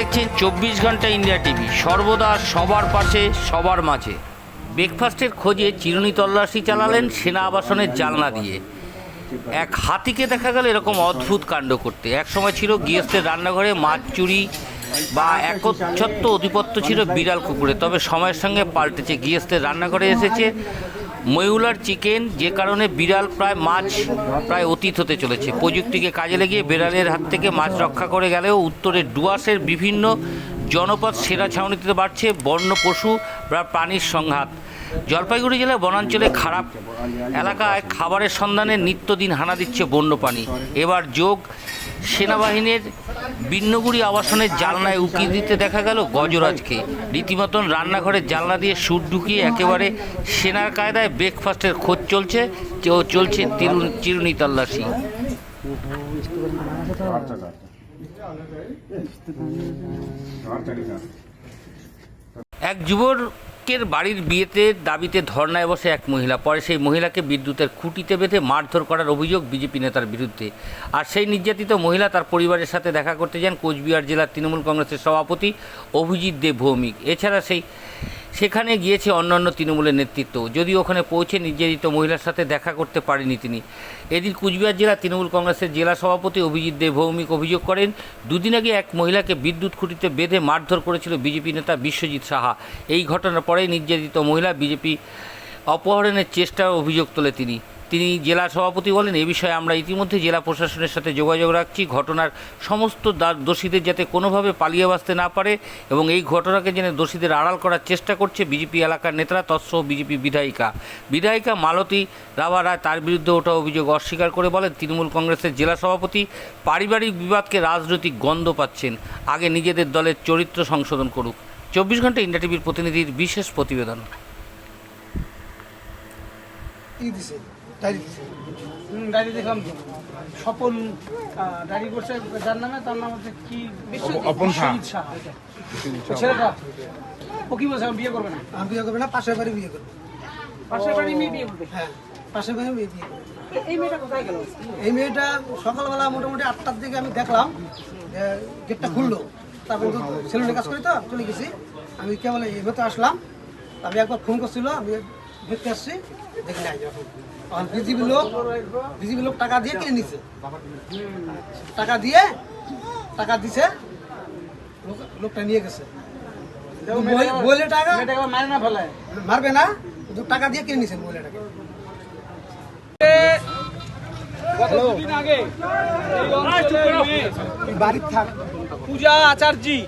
দেখছেন চব্বিশ ঘণ্টা ইন্ডিয়া টিভি। সর্বদা সবার পাশে, সবার মাঝে। ব্রেকফাস্টের খোঁজে চিরুনি তল্লাশি চালালেন সেনা আবাসনের জালনা দিয়ে। এক হাতিকে দেখা গেল এরকম অদ্ভুত কাণ্ড করতে। একসময় ছিল গৃহস্থের রান্নাঘরে মাছ চুরি বা একচ্ছত্ব অধিপত্য ছিল বিড়াল কুকুরে তবে সময়ের সঙ্গে পাল্টেছে। গৃহস্থের রান্নাঘরে এসেছে ময়ুলার চিকেন, যে কারণে বিড়াল প্রায় মাছ প্রায় অতীত হতে চলেছে। প্রযুক্তিকে কাজে লাগিয়ে বিড়ালের হাত থেকে মাছ রক্ষা করে গেলেও উত্তরে ডুয়াসের বিভিন্ন জনপদ সেরা ছাউনিতে বাড়ছে বন্য পশু বা প্রাণীর সংঘাত। জলপাইগুড়ি জেলার বনাঞ্চলে খারাপ এলাকায় খাবারের সন্ধানে নিত্যদিন হানা দিচ্ছে বন্যপ্রাণী। এবার যোগ সেনাবাহিনীর বিন্নগুড়ি আবাসনের জানলায় উকি দিতে দেখা গেল গজরাজকে। রীতিমতন রান্নাঘরের জানলা দিয়ে সুর ঢুকিয়ে একেবারে সেনার কায়দায় ব্রেকফাস্টের খোঁজ চলছে চলছে চিরুনি তল্লাশি। এক যুবকের বাড়ির বিয়েতে দাবিতে ধর্নায় বসে এক মহিলা। পরে সেই মহিলাকে বিদ্যুতের খুঁটিতে বেঁধে মারধর করার অভিযোগ বিজেপি নেতার বিরুদ্ধে। আর সেই নির্যাতিত মহিলা তার পরিবারের সাথে দেখা করতে যান কোচবিহার জেলার তৃণমূল কংগ্রেসের সভাপতি অভিজিৎ দেব ভৌমিক। এছাড়া সেই সেখানে গিয়েছে অন্যান্য তৃণমূলের নেতৃত্ব। যদিও ওখানে পৌঁছে নির্যাতিত মহিলার সাথে দেখা করতে পারেনি তিনি। এদিন কুচবিহার জেলা তৃণমূল কংগ্রেসের জেলা সভাপতি অভিজিৎ দেব ভৌমিক অভিযোগ করেন, দুদিন আগে এক মহিলাকে বিদ্যুৎ খুঁটিতে বেঁধে মারধর করেছিল বিজেপি নেতা বিশ্বজিৎ সাহা। এই ঘটনার পরে নির্যাতিত মহিলা বিজেপি অপহরণের চেষ্টার অভিযোগ তোলে তিনি। তিনি জেলা সভাপতি বলেন, এ বিষয়ে আমরা ইতিমধ্যে জেলা প্রশাসনের সাথে যোগাযোগ রাখছি। ঘটনার সমস্ত দোষীদের যাতে কোনোভাবে পালিয়ে বাঁচতে না পারে এবং এই ঘটনাকে যেন দোষীদের আড়াল করার চেষ্টা করছে বিজেপি এলাকার নেতারা, তৎসহ বিজেপি বিধায়িকা। বিধায়িকা মালতী রাভা রায় তার বিরুদ্ধে ওঠা অভিযোগ অস্বীকার করে বলেন, তৃণমূল কংগ্রেসের জেলা সভাপতি পারিবারিক বিবাদকে রাজনৈতিক গন্ধ পাচ্ছেন। আগে নিজেদের দলের চরিত্র সংশোধন করুক। চব্বিশ ঘণ্টা ইন্ডিয়া টিভির প্রতিনিধির বিশেষ প্রতিবেদন। ডায়েরি দেখলাম তো স্বপন ডায়েরি করছে যার নামে তার নাম হচ্ছে কি? বিশ্বজিৎ। ওই ছেলেটা? ও কি বলছে বিয়ে করবে না? আমি বিয়ে করবে না পাশের বাড়ি বিয়ে করবে। পাশের বাড়ি মেয়ে বিয়ে করবে? হ্যাঁ পাশের বাড়ি বিয়ে বিয়ে করবে। এই মেয়েটা কোথায় গেল? এই মেয়েটা সকালবেলা মোটামুটি আটটার দিকে আমি দেখলাম যে গেটটা খুললো। তারপর তো সেলুনে কাজ করি তো চলে গেছি। আমি কেবল এই আসলাম। আমি একবার ফোন করছিল আমি দেখতে আসছি? দেখি নাই এখন আর বিজিবি লোক বিজিবি লোক টাকা দিয়ে কিনে নিছে। টাকা দিয়ে টাকা দিছে। লোকটা নিয়ে গেছে। টাকা মারে না ফেলায়। মারবে না কিন্তু টাকা দিয়ে কিনে নিছেন মহিলাটাকে পূজা আচার্যি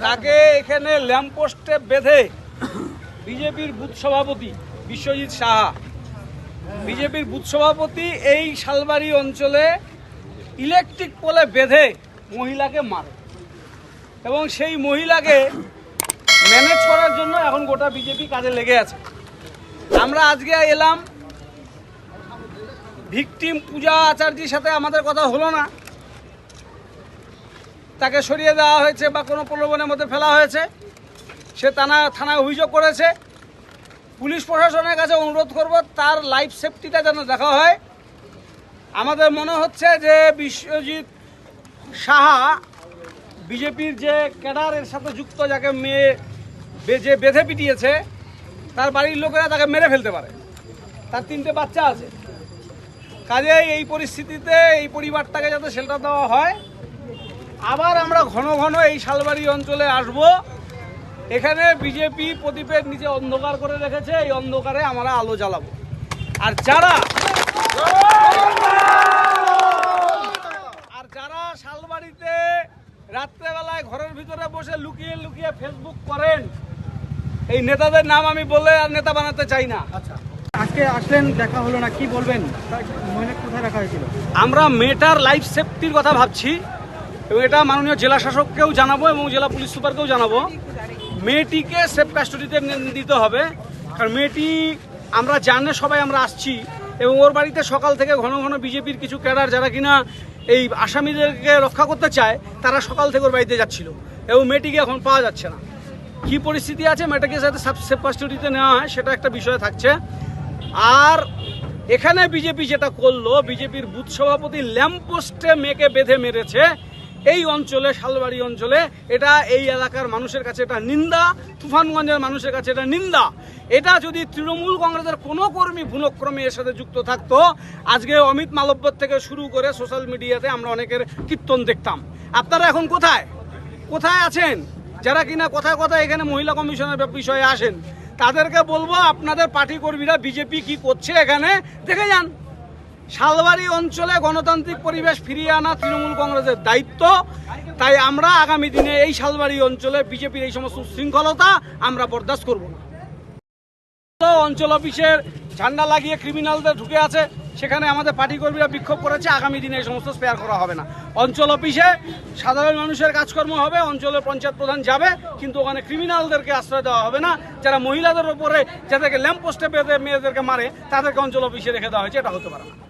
তাকে এখানে ল্যাম্পপোস্টে বেঁধে বিজেপির বুথ সভাপতি বিশ্বজিৎ সাহা। বিজেপির বুথ সভাপতি এই শালবাড়ি অঞ্চলে ইলেকট্রিক পোলে বেঁধে মহিলাকে মারে। এবং সেই মহিলাকে ম্যানেজ করার জন্য এখন গোটা বিজেপি কাজে লেগে আছে। আমরা আজকে এলাম, ভিকটিম পূজা আচার্যির সাথে আমাদের কথা হলো না। তাকে সরিয়ে দেওয়া হয়েছে বা কোনো প্রলোভনের মধ্যে ফেলা হয়েছে। সে থানা, থানায় অভিযোগ করেছে। পুলিশ প্রশাসনের কাছে অনুরোধ করব, তার লাইফ সেফটিটা যেন দেখা হয়। আমাদের মনে হচ্ছে যে বিশ্বজিৎ সাহা বিজেপির যে ক্যাডারের সাথে যুক্ত, যাকে মেয়ে বে- যে বেঁধে পিটিয়েছে, তার বাড়ির লোকেরা তাকে মেরে ফেলতে পারে। তার তিনটে বাচ্চা আছে। কাজেই এই পরিস্থিতিতে এই পরিবারটাকে যাতে শেল্টার দেওয়া হয়। আবার আমরা ঘন ঘন এই শালবাড়ি অঞ্চলে আসব। এখানে বিজেপি প্রদীপের নিচে অন্ধকার করে রেখেছে এই অন্ধকারে আমরা আলো জ্বালাবো। আর যারা আর যারা শালবাড়িতে রাত্রেবেলায় ঘরের ভিতরে বসে লুকিয়ে লুকিয়ে ফেসবুক করেন এই নেতাদের নাম আমি বলে আর নেতা বানাতে চাই না। আজকে আসলেন দেখা হলো না কি বলবেন? কোথায় রাখা হয়েছিল? আমরা মেয়েটার লাইফ সেফটির কথা ভাবছি এবং এটা মাননীয় জেলা শাসককেও জানাব এবং জেলা পুলিশ সুপারকেও জানাব। মেয়েটিকে সেফ কাস্টডিতে দিতে হবে। কারণ মেয়েটি, আমরা জানে সবাই আমরা আসছি এবং ওর বাড়িতে সকাল থেকে ঘন ঘন বিজেপির কিছু ক্যাডার যারা কিনা এই আসামিদেরকে রক্ষা করতে চায়, তারা সকাল থেকে ওর বাড়িতে যাচ্ছিল এবং মেয়েটিকে এখন পাওয়া যাচ্ছে না। কি পরিস্থিতি আছে? মেয়েটাকে যাতে সেফ কাস্টডিতে নেওয়া হয়, সেটা একটা বিষয় থাকছে। আর এখানে বিজেপি যেটা করল, বিজেপির বুথ সভাপতি ল্যাম্পপোস্টে মেয়েকে বেঁধে মেরেছে। এই অঞ্চলে, শালবাড়ি অঞ্চলে এটা এই এলাকার মানুষের কাছে এটা নিন্দা, তুফানগঞ্জের মানুষের কাছে এটা নিন্দা। এটা যদি তৃণমূল কংগ্রেসের কোনো কর্মী ভুলক্রমে এর সাথে যুক্ত থাকতো, আজকে অমিত মালব্যর থেকে শুরু করে সোশ্যাল মিডিয়াতে আমরা অনেকের কীর্তন দেখতাম। আপনারা এখন কোথায়? কোথায় আছেন? যারা কিনা কথায় কথায় এখানে মহিলা কমিশনের বিষয়ে আসেন, তাদেরকে বলব আপনাদের পার্টি কর্মীরা বিজেপি কি করছে এখানে, দেখে যান। শালবাড়ি অঞ্চলে গণতান্ত্রিক পরিবেশ ফিরিয়ে আনা তৃণমূল কংগ্রেসের দায়িত্ব। তাই আমরা আগামী দিনে এই শালবাড়ি অঞ্চলে বিজেপির এই সমস্ত শৃঙ্খলতা আমরা বরদাস্ত করব না। অঞ্চল অফিসের ঝান্ডা লাগিয়ে ক্রিমিনালদের ঢুকে আছে, সেখানে আমাদের পার্টি কর্মীরা বিক্ষোভ করেছে, আগামী দিনে এই সমস্ত স্পেয়ার করা হবে না। অঞ্চল অফিসে সাধারণ মানুষের কাজকর্ম হবে, অঞ্চলের পঞ্চায়েত প্রধান যাবে, কিন্তু ওখানে ক্রিমিনালদেরকে আশ্রয় দেওয়া হবে না। যারা মহিলাদের ওপরে যাদেরকে ল্যাম্প পোস্টে বেঁধে মেয়েদেরকে মারে, তাদেরকে অঞ্চল অফিসে রেখে দেওয়া হয়েছে, এটা হতে পারে না।